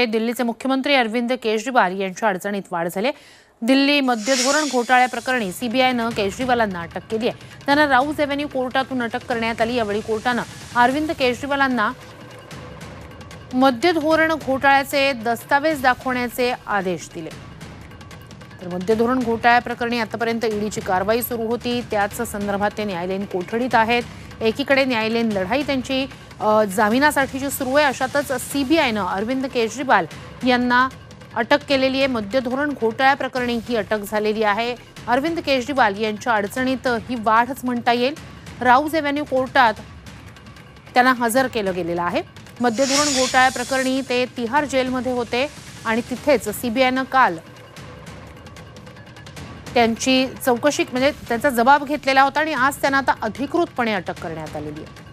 हे दिल्लीचे मुख्यमंत्री अरविंद केजरीवाल यांच्या अडचणीत वाढ झाली दिल्ली मध्य धोरण घोटाळ्याप्रकरणी सीबीआयनं केजरीवालांना अटक केली आहे. त्यांना राऊज एव्हेन्यू कोर्टातून अटक करण्यात आली. यावेळी कोर्टानं अरविंद केजरीवालांना मध्य धोरण घोटाळ्याचे दस्तावेज दाखवण्याचे आदेश दिले. तर मध्य धोरण घोटाळ्याप्रकरणी आतापर्यंत ईडीची कारवाई सुरू होती. त्याच संदर्भात ते न्यायालयीन कोठडीत आहेत. एकीकडे न्यायालयीन लढाई त्यांची जामिनासाठी जी सुरू आहे अशातच सीबीआयनं अरविंद केजरीवाल यांना अटक केलेली आहे. मद्य धोरण घोटाळ्याप्रकरणी ही अटक झालेली आहे. अरविंद केजरीवाल यांच्या अडचणीत ही वाढच म्हणता येईल. राऊज एव्हेन्यू कोर्टात त्यांना हजर केलं गेलेलं आहे. मद्यधोरण घोटाळ्याप्रकरणी ते तिहार जेलमध्ये होते आणि तिथेच सीबीआयनं काल त्यांची चौकशी म्हणजे त्यांचा जबाब घेतलेला होता आणि आज त्यांना आता अधिकृतपणे अटक करण्यात आलेली आहे.